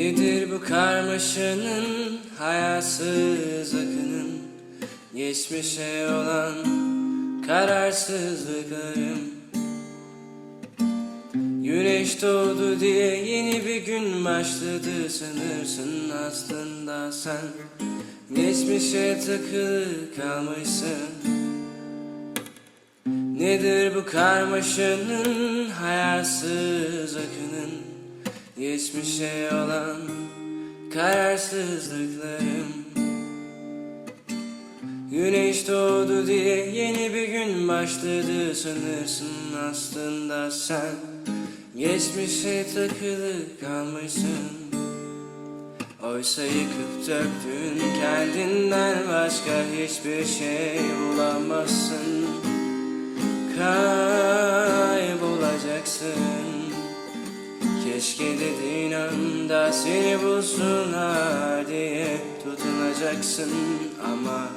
Nedir bu karmaşanın hayasız akının Geçmişe olan kararsızlıklarım. Güneş doğdu diye yeni bir gün başladı sanırsın aslında sen. Geçmişe takılı kalmışsın. Nedir bu karmaşanın hayasız akının Geçmişe olan kararsızlıklarım. Güneş doğdu diye yeni bir gün başladı sanırsın aslında sen. Geçmişe takılı kalmışsın. Oysa yıkıp döktün kendinden başka hiçbir şey bulamazsın. Kaybolacaksın Keşke dediğin anda seni bulsunlar diye tutunacaksın ama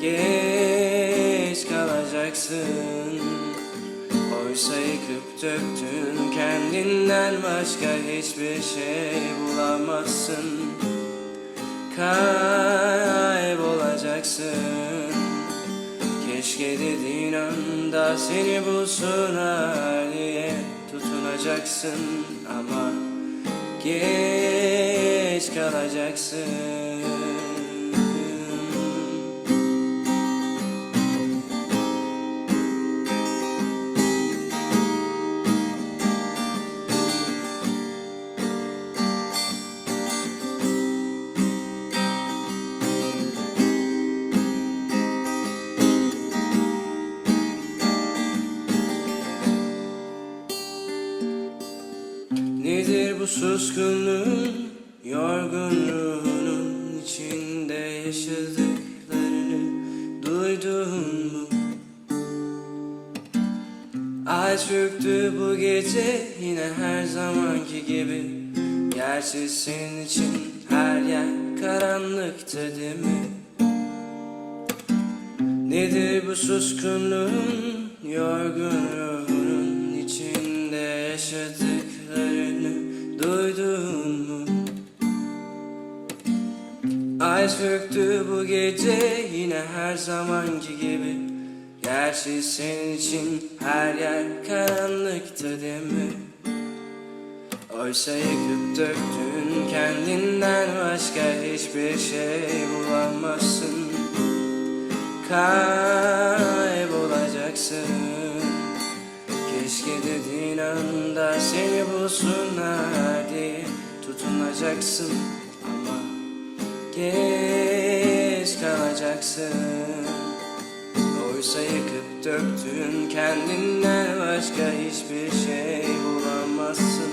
geç kalacaksın. Oysa yıkıp döktün kendinden başka hiçbir şey bulamazsın. Kaybolacaksın. Keşke dediğin anda seni bulsunlar diye tutunacaksın ama geç kalacaksın. Nedir bu suskunluğun, yorgunluğunun içinde yaşadıklarını duydun mu? Ay çöktü bu gece yine her zamanki gibi Gerçi senin için her yer karanlıktı değil mi? Nedir bu suskunluğun, yorgun ruhunun içinde yaşadıklarını Ay söktü bu gece yine her zamanki gibi. Gerçi senin için her yer karanlıktı değil mi? Oysa yıkıp döktün kendinden başka hiçbir şey bulamazsın. Kaybolacaksın. Keşke dediğin anda seni bulsunlar diye tutunacaksın. Ama geç kalacaksın Oysa yıkıp döktün kendinden başka hiçbir şey bulamazsın.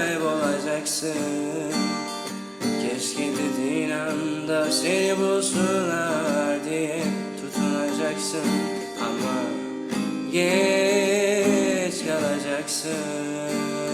Kaybolacaksın. Keşke dediğin anda seni bulsunlar diye tutunacaksın. Ama geç kalacaksın